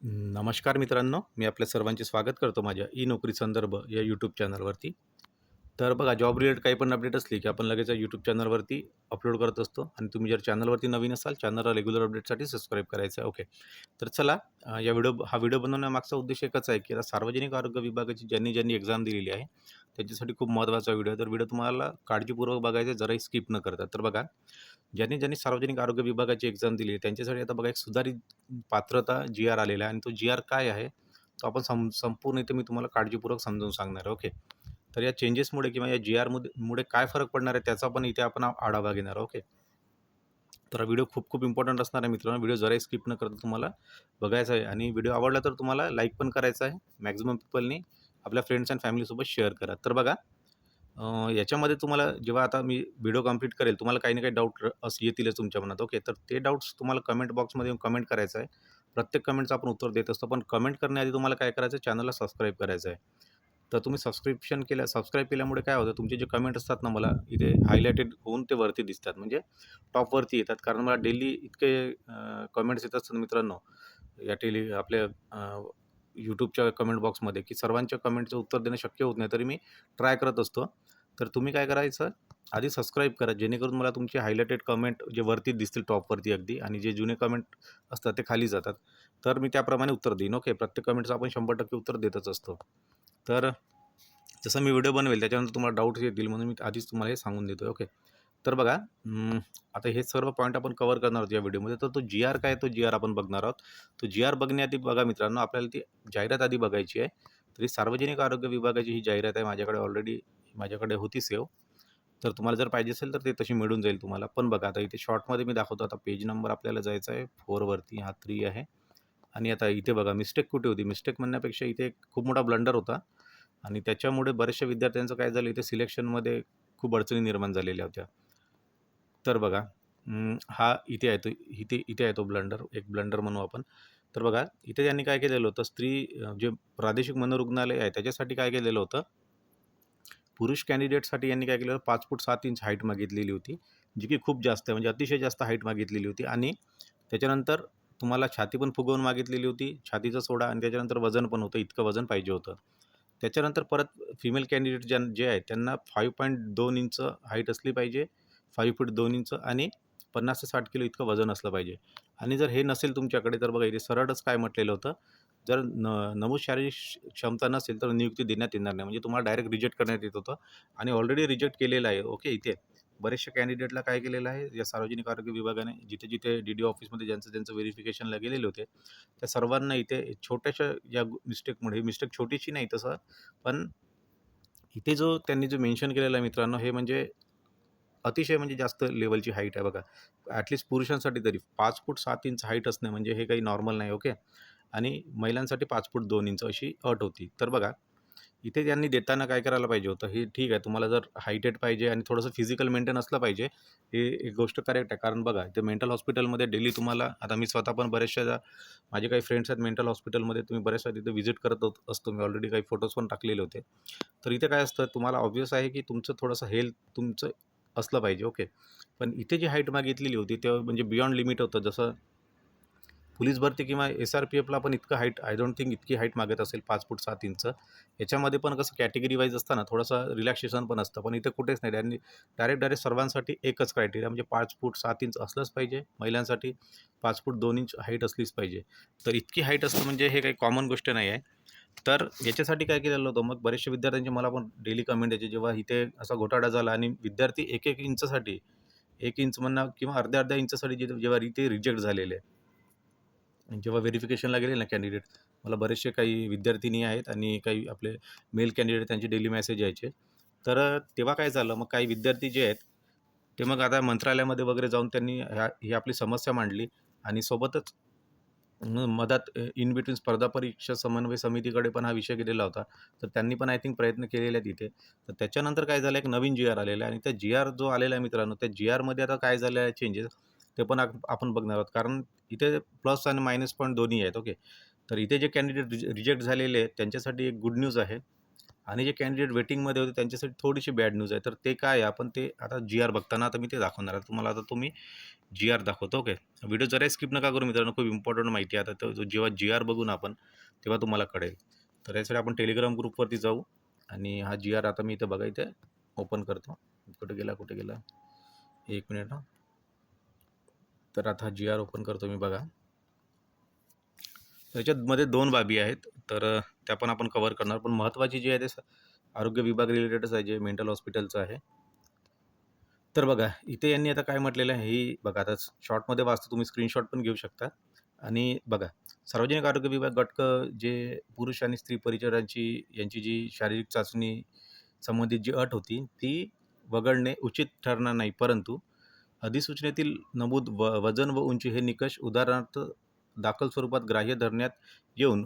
नमस्कार मित्रांनो मी आपल्या सर्वांचे स्वागत करतो माझ्या ई नोकरी संदर्भ या यूट्यूब चॅनलवरती तर बघा जॉब रिलेटेड काही पण अपडेट असली की आपण लगेच यूट्यूब चॅनलवरती अपलोड करत असतो आणि तुम्ही जर चॅनलवरती नवीन असाल चॅनलला रेग्युलर अपडेटसाठी सबस्क्राईब करायचं आहे. ओके तर चला या व्हिडिओ हा व्हिडिओ बनवण्यामागचा उद्देश एकच आहे की आता सार्वजनिक आरोग्य विभागाची ज्यांनी ज्यांनी एक्झाम दिलेली आहे त्यांच्यासाठी खूप महत्त्वाचा व्हिडिओ आहे. तर व्हिडिओ तुम्हाला काळजीपूर्वक बघायचा जराही स्किप न करता. तर बघा ज्यांनी ज्यांनी सार्वजनिक आरोग्य विभागाची एक्झाम दिली आहे त्यांच्यासाठी आता बघा एक सुधारित पात्रता जी आर आलेला आहे. आणि तो जी आर काय आहे तो आपण सं संपूर्ण इथे मी तुम्हाला काळजीपूर्वक समजावून सांगणार आहे. ओके? तर या चेंजेसमुळे किंवा या जी आरमध्ये मुळे काय फरक पडणार आहे त्याचा पण इथे आपण आढावा घेणार ओके? तर व्हिडिओ खूप खूप इम्पॉर्टंट असणार आहे मित्रांनो. व्हिडिओ जराही स्किप न करता तुम्हाला बघायचा आहे. आणि व्हिडिओ आवडला तर तुम्हाला लाईक पण करायचा आहे. मॅक्झिमम पीपलनी आपल्या फ्रेंड्स अँड फॅमिलीसोबत शेअर करा. तर बघा याच्यामध्ये तुम्हाला जेव्हा आता मी व्हिडिओ कंप्लीट करेल तुम्हाला काही ना काही डाऊट असं येतीलच तुमच्या मनात ओके तर ते डाऊट्स तुम्हाला कमेंट बॉक्समध्ये येऊन कमेंट करायचं आहे. प्रत्येक कमेंटचं आपण उत्तर देत असतो पण कमेंट करण्याआधी तुम्हाला काय करायचं आहे चॅनलला सबस्क्राईब करायचं आहे तर तुम्ही सबस्क्रिप्शन केल्या सबस्क्राईब केल्यामुळे काय होतं? तुमचे जे कमेंट असतात ना मला इथे हायलायटेड होऊन ते वरती दिसतात. म्हणजे टॉपवरती येतात. कारण मला डेली इतके कमेंट्स येत असतात मित्रांनो या टेली आपल्या यूट्यूबच्या कमेंट बॉक्समध्ये की सर्वांच्या कमेंटचं उत्तर देणं शक्य होत नाही तरी मी ट्राय करत असतो. तर तुम्ही काय करायचं? आधी सबस्क्राईब करा जेणेकरून मला तुमचे हायलायटेड कमेंट जे वरती दिसतील टॉपवरती अगदी आणि जे जुने कमेंट असतात ते खाली जातात. तर मी त्याप्रमाणे उत्तर देईन ओके प्रत्येक कमेंटचं आपण शंभर टक्के उत्तर देतच असतो. तर जसं मी व्हिडिओ बनवेल त्याच्यानंतर तुम्हाला डाऊट्स येतील म्हणून मी आधीच तुम्हाला हे सांगून देतो ओके तर बघा आता हे सर्व पॉईंट आपण कवर करणार आहोत या व्हिडिओमध्ये तर तो जी आर काय तो जी आर आपण बघणार आहोत. तो जी आर बघण्याआधी बघा मित्रांनो आपल्याला ती जाहिरात आधी बघायची आहे. तरी सार्वजनिक आरोग्य विभागाची ही जाहिरात आहे. माझ्याकडे ऑलरेडी माझ्याकडे होती सेव तर तुम्हाला जर पाहिजे असेल तर ते तशी मिळून जाईल तुम्हाला. पण बघा आता इथे शॉर्टमध्ये मी दाखवतो. आता पेज नंबर आपल्याला जायचा आहे. फोरवरती हा थ्री आहे. आणि आता इथे बघा मिस्टेक कुठे होती? मिस्टेक म्हणण्यापेक्षा इथे एक खूप मोठा ब्लंडर होता. आणि त्याच्यामुळे बऱ्याचशा विद्यार्थ्यांचं काय झालं? इथे सिलेक्शनमध्ये खूप अडचणी निर्माण झालेल्या होत्या. तर बघा हा इथे येतो इथे इथे येतो ब्लंडर एक ब्लंडर म्हणू आपण. तर बघा इथे त्यांनी काय केलेलं होतं स्त्री जे प्रादेशिक मनोरुग्णालय आहे त्याच्यासाठी काय केलेलं होतं पुरुष कॅन्डिडेटसाठी यांनी काय केलं होतं पाच फूट सात इंच हाईट मागितलेली होती जी की खूप जास्त आहे म्हणजे अतिशय जास्त हाईट मागितलेली होती. आणि त्याच्यानंतर तुम्हाला छाती पण फुगवून मागितलेली होती छातीचा सोडा आणि त्याच्यानंतर वजन पण होतं इतकं वजन पाहिजे होतं. त्याच्यानंतर परत फिमेल कॅन्डिडेट ज्या जे आहेत त्यांना फाईव्ह पॉईंट दोन इंच हाईट असली पाहिजे फाईव्ह फूट दोन इंच आणि पन्नास ते साठ किलो इतकं वजन असलं पाहिजे. आणि जर हे नसेल तुमच्याकडे तर बघा इथे सरळच काय म्हटलेलं होतं जर न नमूद शारीरिक क्षमता नसेल तर नियुक्ती देण्यात येणार नाही. म्हणजे तुम्हाला डायरेक्ट रिजेक्ट करण्यात येत होतं आणि ऑलरेडी रिजेक्ट केलेलं आहे. ओके इथे बरेचशा कॅन्डिडेटला काय केलेलं आहे या सार्वजनिक आरोग्य विभागाने जिथे जिथे डी डी ऑफिसमध्ये ज्यांचं ज्यांचं व्हेरिफिकेशनला गेलेले होते त्या सर्वांना इथे छोट्याशा या मिस्टेकमुळे मिस्टेक छोटीशी नाही तसं पण इथे जो त्यांनी जो मेन्शन केलेला आहे मित्रांनो हे म्हणजे अतिशय म्हणजे जास्त लेवलची हाईट आहे बघा. ॲटलिस्ट पुरुषांसाठी तरी पाच फूट सात इंच हाईट असणे म्हणजे हे काही नॉर्मल नाही ओके? आणि महिलांसाठी पाच फूट दोन इंच अशी अट होती. तर बघा इथे त्यांनी देताना काय करायला पाहिजे होतं? हे ठीक आहे तुम्हाला जर हायटेड पाहिजे आणि थोडंसं फिजिकल मेंटेन असलं पाहिजे हे एक गोष्ट करेक्ट आहे. कारण बघा इथे मेंटल हॉस्पिटलमध्ये डेली तुम्हाला आता मी स्वतः पण बऱ्याचशा माझे काही फ्रेंड्स आहेत मेंटल हॉस्पिटलमध्ये तुम्ही बऱ्याचशा तिथे व्हिजिट करत असतो. मी ऑलरेडी काही फोटोज पण टाकलेले होते. तर इथे काय असतं तुम्हाला ऑब्वियस आहे की तुमचं थोडंसं हेल्थ तुमचं असलं पाहिजे. ओके. पण इथे जी हाईट मागितलेली होती तेव्हा म्हणजे बियॉन्ड लिमिट होतं. जसं पोलीस भरती किंवा एस आर पी एफला पण इतकं हाईट आय डोंट थिंक इतकी हाईट मागत असेल पाच फूट सात इंच. याच्यामध्ये पण कसं कॅटेगरी वाईज असतं ना थोडंसं रिलॅक्सेशन पण असतं. पण इथे कुठेच नाही. त्यांनी डायरेक्ट डायरेक्ट सर्वांसाठी एकच क्रायटेरिया म्हणजे पाच फूट सात इंच असलंच पाहिजे. महिलांसाठी पाच फूट दोन इंच हाईट असलीच पाहिजे. तर इतकी हाईट असतं म्हणजे हे काही कॉमन गोष्ट नाही आहे. तर याच्यासाठी काय केलेलं होतं? मग बरेचसे विद्यार्थ्यांचे मला पण डेली कमेंट यायचे जेव्हा इथे असा घोटाळा झाला आणि विद्यार्थी एक एक इंचसाठी एक इंच म्हणा किंवा अर्ध्या अर्ध्या इंचसाठी जे जेव्हा इथे रिजेक्ट झालेले जेव्हा व्हेरिफिकेशनला गेले ना कॅन्डिडेट मला बरेचसे काही विद्यार्थिनी आहेत आणि काही आपले मेल कॅन्डिडेट त्यांचे डेली मेसेज यायचे. तर तेव्हा काय झालं? मग काही विद्यार्थी जे आहेत ते मग आता मंत्रालयामध्ये वगैरे जाऊन त्यांनी ह्या ही आपली समस्या मांडली आणि सोबतच मधात इन बिटवीन स्पर्धा परीक्षा समन्वय समितीकडे पण हा विषय गेलेला होता. तर त्यांनी पण आय थिंक प्रयत्न केलेले तिथे. तर त्याच्यानंतर काय झालं एक नवीन जी आर आलेला आहे. आणि त्या जी आर जो आलेला आहे मित्रांनो त्या जी आरमध्ये आता काय झालं आहे चेंजेस ते पण आपण बघणार आहोत. कारण इथे प्लस आणि मायनस पॉईंट दोन्ही आहेत ओके तर इथे जे कॅन्डिडेट रिजेक्ट झालेले आहेत त्यांच्यासाठी एक गुड न्यूज आहे. आणि जे कॅन्डिडेट वेटिंगमध्ये होते त्यांच्यासाठी थोडीशी बॅड न्यूज आहे. तर ते काय आहे? आपण ते आता जी आर बघताना आता मी ते दाखवणार आहे. तुम्हाला आता तुम्ही जी आर दाखवतो ओके व्हिडिओ जरा स्किप नका करू मित्रांनो. खूप इम्पॉर्टंट माहिती आहे. आता तो जेव्हा जी आर बघू ना आपण तेव्हा तुम्हाला कळेल. तर यासाठी आपण टेलिग्राम ग्रुपवरती जाऊ आणि हा जी आर आता मी इथं बघा इथे ओपन करतो. कुठे गेला कुठे गेला? एक मिनिट हा. तर आता हा जी आर ओपन करतो मी बघा. त्याच्यामध्ये दोन बाबी आहेत. तर त्या पण आपण कवर करणार. पण महत्त्वाची जी आहे ते स- आरोग्य विभाग रिलेटेडच आहे जे मेंटल हॉस्पिटलचं आहे. तर बघा इथे यांनी आता काय म्हटलेलं आहे ही बघा आता शॉर्टमध्ये वाचतो तुम्ही स्क्रीनशॉट पण घेऊ शकता. आणि बघा सार्वजनिक आरोग्य विभाग गटक जे पुरुष आणि स्त्री परिचरांची यांची जी शारीरिक चाचणी संबंधित जी अट होती ती वगळणे उचित ठरणार नाही. परंतु अधिसूचनेतील नमूद व वजन व उंची हे निकष उदाहरणार्थ दाखल स्वरूपात ग्राह्य धरण्यात येऊन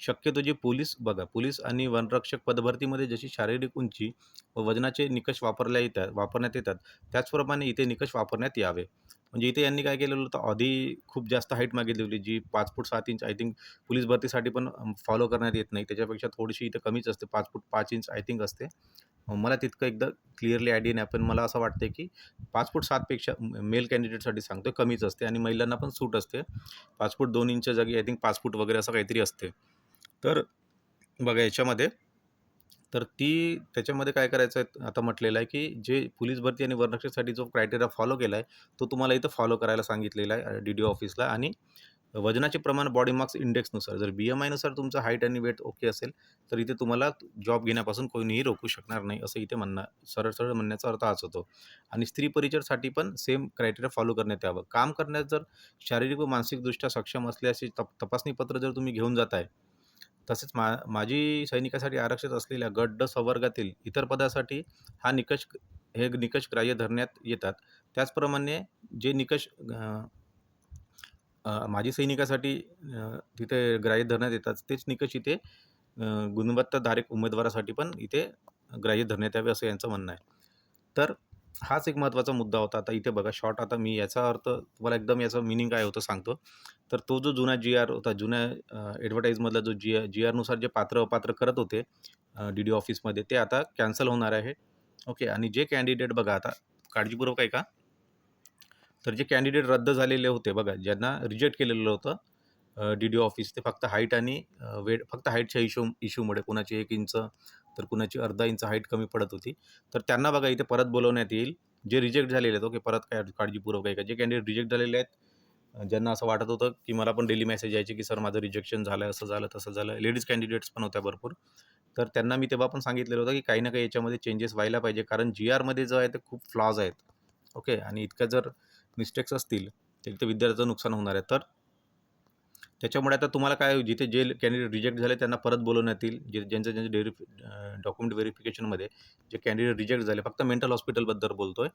शक्यतो जे पोलीस बघा पोलीस आणि वनरक्षक पदभरतीमध्ये जशी शारीरिक उंची व वजनाचे निकष वापरल्या येतात वापरण्यात येतात त्याचप्रमाणे इथे निकष वापरण्यात यावे. म्हणजे इथे यांनी काय केलेलं होतं आधी खूप जास्त हाईट मागितली होती जी पाच फूट सात इंच आय थिंक पोलीस भरतीसाठी पण फॉलो करण्यात येत नाही. त्याच्यापेक्षा थोडीशी इथं कमीच असते पाच फूट पाच इंच आय थिंक असते. मला तितकं एकदा क्लिअरली आयडिया नाही पण मला असं वाटतं की पाच फूट सातपेक्षा मेल कॅन्डिडेटसाठी सांगतो कमीच असते आणि महिलांना पण सूट असते. पाच फूट दोन इंच जागी आय थिंक पाच फूट वगैरे असं काहीतरी असते. तर बघा याच्यामध्ये तर ती त्याच्यामध्ये काय करायचं आहे? आता म्हटलेलं आहे की जे पोलीस भरती आणि वर्णक्षेसाठी जो क्रायटेरिया फॉलो केला आहे तो तुम्हाला इथं फॉलो करायला सांगितलेला आहे डी डी ऑफिसला आणि वजनाचे प्रमाण बॉडी मार्क्स इंडेक्सनुसार जर बी एम आयनुसार तुमचं हाईट आणि वेट ओके असेल तर इथे तुम्हाला जॉब घेण्यापासून कोणीही रोखू शकणार नाही असं इथे म्हणणं सरळ सरळ म्हणण्याचा अर्थ हाच होतो. आणि स्त्री परिचरसाठी पण सेम क्रायटेरिया फॉलो करण्यात यावं. काम करण्यात जर शारीरिक व मानसिकदृष्ट्या सक्षम असल्याचे तप तपासणीपत्र जर तुम्ही घेऊन जात आहे तसेच मा माजी सैनिकासाठी आरक्षित असलेल्या गट ड संवर्गातील इतर पदासाठी हा निकष हे निकष ग्राह्य धरण्यात येतात. त्याचप्रमाणे जे निकष माजी सैनिकासाठी तिथे ग्राह्य धरण्यात येतात तेच निकष इथे अ, गुणवत्ताधारक उमेदवारासाठी पण इथे ग्राह्य धरण्यात यावे असं यांचं म्हणणं आहे. तर हाच एक महत्त्वाचा मुद्दा होता. आता इथे बघा शॉर्ट आता मी याचा अर्थ तुम्हाला एकदम याचं मिनिंग काय होतं सांगतो. तर तो जो जुना जी आर होता जुन्या ॲडव्हर्टाईजमधला जो जी जी आरनुसार जे पात्र अपात्र करत होते डी डी ऑफिसमध्ये ते आता कॅन्सल होणार आहे. ओके आणि जे कॅन्डिडेट बघा आता काळजीपूर्वक आहे का तर जे कॅन्डिडेट रद्द झालेले होते बघा ज्यांना रिजेक्ट केलेलं होतं डी डी ऑफिस ते फक्त हाईट आणि वेट फक्त हाईटच्या इशू इश्यूमुळे कोणाचे एक इंच तर कुणाची अर्धा इंच हाईट कमी पडत होती. तर त्यांना बघा इथे परत बोलवण्यात येईल. जे रिजेक्ट झालेले आहेत ओके परत काय काळजीपूर्वक आहे का? जे कॅन्डिडेट रिजेक्ट झालेले आहेत ज्यांना असं वाटत होतं की मला पण डेली मेसेज यायचे की सर माझं रिजेक्शन झालं असं झालं तसं झालं. लेडीज कॅन्डिडेट्स पण होत्या भरपूर. तर त्यांना मी तेव्हा पण सांगितलेलं होतं की काही ना काही याच्यामध्ये चेंजेस व्हायला पाहिजे. कारण जी आरमध्ये जो आहे ते खूप फ्लॉज आहेत. ओके आणि इतक्या जर मिस्टेक्स असतील तर इथं विद्यार्थ्याचं नुकसान होणार आहे. तर त्याच्यामुळे आता तुम्हाला काय जिथे जे कॅन्डिडेट रिजेक्ट झाले त्यांना परत बोलवण्यात येईल. जे ज्यांचं ज्यांचं डेरी डॉक्युमेंट व्हेरिफिकेशनमध्ये जे कॅन्डिडेट रिजेक्ट झाले फक्त मेंटल हॉस्पिटलबद्दल बोलतो आहे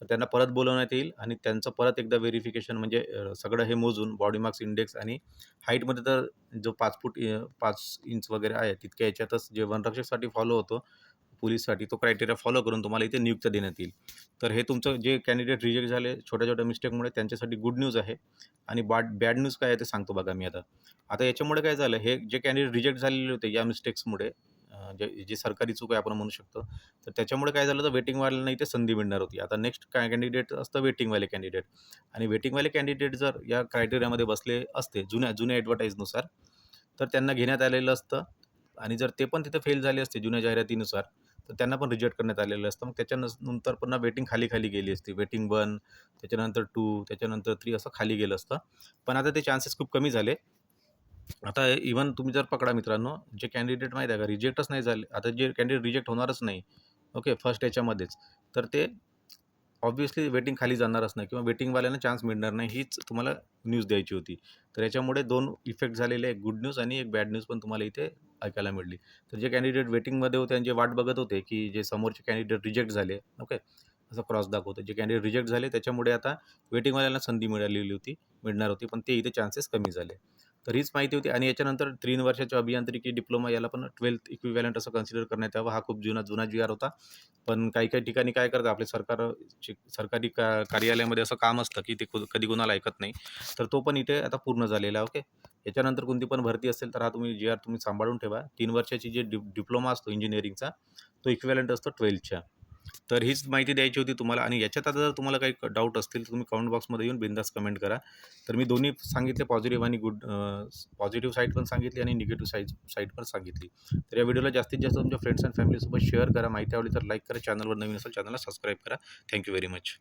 तर त्यांना परत बोलवण्यात येईल आणि त्यांचं परत एकदा व्हेरिफिकेशन म्हणजे सगळं हे मोजून बॉडी मार्क्स इंडेक्स आणि हाईटमध्ये तर जो पाच फूट पाच इंच वगैरे आहे तितक्या याच्यातच जे वनरक्षकसाठी फॉलो होतो पोलीससाठी तो क्रायटेरिया फॉलो करून तुम्हाला इथे नियुक्त देण्यात येईल. तर हे तुमचं जे कॅन्डिडेट रिजेक्ट झाले छोट्या छोट्या मिस्टेकमुळे त्यांच्यासाठी गुड न्यूज आहे आणि बॅड बॅड न्यूज काय आहे ते सांगतो बघा मी आता. आता याच्यामुळे काय झालं हे जे कॅन्डिडेट रिजेक्ट झालेले होते या मिस्टेक्समुळे जे जे सरकारी चूक आहे आपण म्हणू शकतो तर त्याच्यामुळे काय झालं तर वेटिंगवाल्यांना इथे संधी मिळणार होती. आता नेक्स्ट काय कॅन्डिडेट असतं वेटिंगवाले कॅन्डिडेट आणि वेटिंगवाले कॅन्डिडेट जर या क्रायटेरियामध्ये बसले असते जुन्या जुन्या ॲडव्हर्टाईजनुसार तर त्यांना घेण्यात आलेलं असतं. आणि जर ते पण तिथे फेल झाले असते जुन्या जाहिरातीनुसार तर त्यांना पण रिजेक्ट करण्यात आलेलं असतं. मग त्याच्यानंतर पुन्हा वेटिंग खाली खाली गेली असती. वेटिंग वन त्याच्यानंतर टू त्याच्यानंतर थ्री असं खाली गेलं असतं. पण आता ते चान्सेस खूप कमी झाले. आता इवन तुम्ही जर पकडा मित्रांनो जे कॅन्डिडेट माहीत आहे का रिजेक्टच नाही झाले. आता जे कॅन्डिडेट रिजेक्ट होणारच नाही. ओके फर्स्ट याच्यामध्येच. तर ते ऑब्व्हियसली वेटिंग खाली जाणारच नाही किंवा वेटिंगवाल्यांना चान्स मिळणार नाही हीच तुम्हाला न्यूज द्यायची होती. तर याच्यामुळे दोन इफेक्ट झालेले एक गुड न्यूज आणि एक बॅड न्यूज पण तुम्हाला इथे ऐकायला मिळली. तर जे कॅन्डिडेट वेटिंगमध्ये होते आणि जे वाट बघत होते की जे समोरचे कॅन्डिडेट रिजेक्ट झाले ओके असं क्रॉस दाखवतं जे कॅन्डिडेट रिजेक्ट झाले त्याच्यामुळे आता वेटिंगवाल्यांना संधी मिळालेली होती मिळणार होती पण ते इथे चान्सेस कमी झाले. तर हीच माहिती होती. आणि याच्यानंतर तीन वर्षाच्या अभियांत्रिकी डिप्लोमा याला पण ट्वेल्थ इक्विव्हॅलंट असं कन्सिडर करण्यात यावं. हा खूप जुना जुना जी आर होता. पण काही काही ठिकाणी काय करतं आपले सरकार सरकारी का कार्यालयामध्ये असं काम असतं की ते कु- कधी कोणाला ऐकत नाही. तर तो पण इथे आता पूर्ण झालेला आहे ओके? याच्यानंतर कोणती पण भरती असेल तर हा तुम्ही जी आर तुम्ही सांभाळून ठेवा. तीन वर्षाची जे डि डिप्लोमा असतो इंजिनिअरिंगचा तो इक्विव्हॅलंट असतो ट्वेल्थच्या. तर हीच माहिती द्यायची होती तुम्हाला. आणि याच्यात आता जर तुम्हाला काही डाऊट असतील तर तुम्ही कमेंट बॉक्समध्ये येऊन बिंदास कमेंट करा. तर मी दोन्ही सांगितले पॉझिटिव्ह आणि गुड पॉझिटिव्ह साईड पण सांगितली आणि निगेटिव्ह साईड साईड पण सांगितली. तर या व्हिडिओला जास्तीत जास्त तुमच्या फ्रेंड्स अँड फॅमिलीसोबत शेअर करा. माहिती आवडली तर लाईक करा. चॅनलवर नवीन असेल चॅनलला सबस्क्राईब करा. Thank you very much